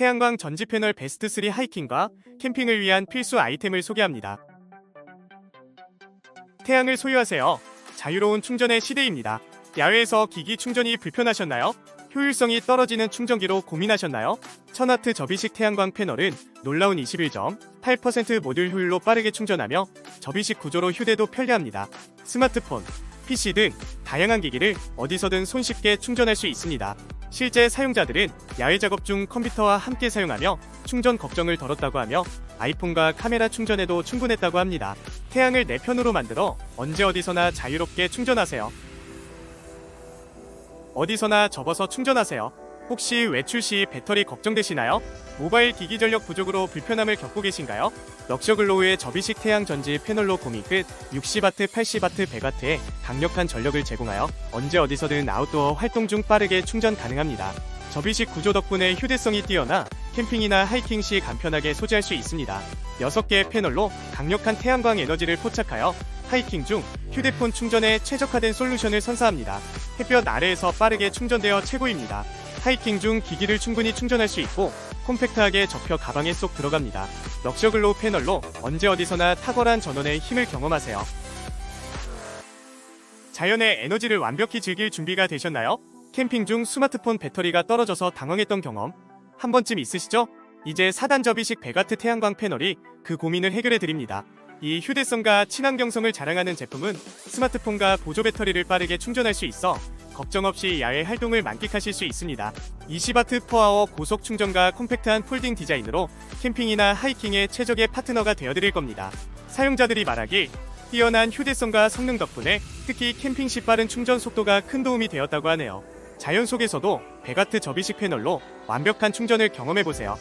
태양광 전지 패널 베스트 3 하이킹과 캠핑을 위한 필수 아이템을 소개합니다. 태양을 소유하세요. 자유로운 충전의 시대입니다. 야외에서 기기 충전이 불편하셨나요? 효율성이 떨어지는 충전기로 고민하셨나요? 1000W 접이식 태양광 패널은 놀라운 21.8% 모듈 효율로 빠르게 충전하며 접이식 구조로 휴대도 편리합니다. 스마트폰, PC 등 다양한 기기를 어디서든 손쉽게 충전할 수 있습니다. 실제 사용자들은 야외 작업 중 컴퓨터와 함께 사용하며 충전 걱정을 덜었다고 하며 아이폰과 카메라 충전에도 충분했다고 합니다. 태양을 내 편으로 만들어 언제 어디서나 자유롭게 충전하세요. 어디서나 접어서 충전하세요. 혹시 외출 시 배터리 걱정되시나요? 모바일 기기 전력 부족으로 불편함을 겪고 계신가요? 럭셔글로우의 접이식 태양 전지 패널로 고민 끝 60W, 80W, 100W의 강력한 전력을 제공하여 언제 어디서든 아웃도어 활동 중 빠르게 충전 가능합니다. 접이식 구조 덕분에 휴대성이 뛰어나 캠핑이나 하이킹 시 간편하게 소지할 수 있습니다. 6개의 패널로 강력한 태양광 에너지를 포착하여 하이킹 중 휴대폰 충전에 최적화된 솔루션을 선사합니다. 햇볕 아래에서 빠르게 충전되어 최고입니다. 하이킹 중 기기를 충분히 충전할 수 있고 콤팩트하게 접혀 가방에 쏙 들어갑니다. 럭셔글로우 패널로 언제 어디서나 탁월한 전원의 힘을 경험하세요. 자연의 에너지를 완벽히 즐길 준비가 되셨나요? 캠핑 중 스마트폰 배터리가 떨어져서 당황했던 경험 한 번쯤 있으시죠? 이제 4단 접이식 100W 태양광 패널이 그 고민을 해결해 드립니다. 이 휴대성과 친환경성을 자랑하는 제품은 스마트폰과 보조 배터리를 빠르게 충전할 수 있어 걱정 없이 야외 활동을 만끽하실 수 있습니다. 20W 퍼아워 고속 충전과 콤팩트한 폴딩 디자인으로 캠핑이나 하이킹의 최적의 파트너가 되어드릴 겁니다. 사용자들이 말하길 뛰어난 휴대성과 성능 덕분에 특히 캠핑 시 빠른 충전 속도가 큰 도움이 되었다고 하네요. 자연 속에서도 100W 접이식 패널로 완벽한 충전을 경험해보세요.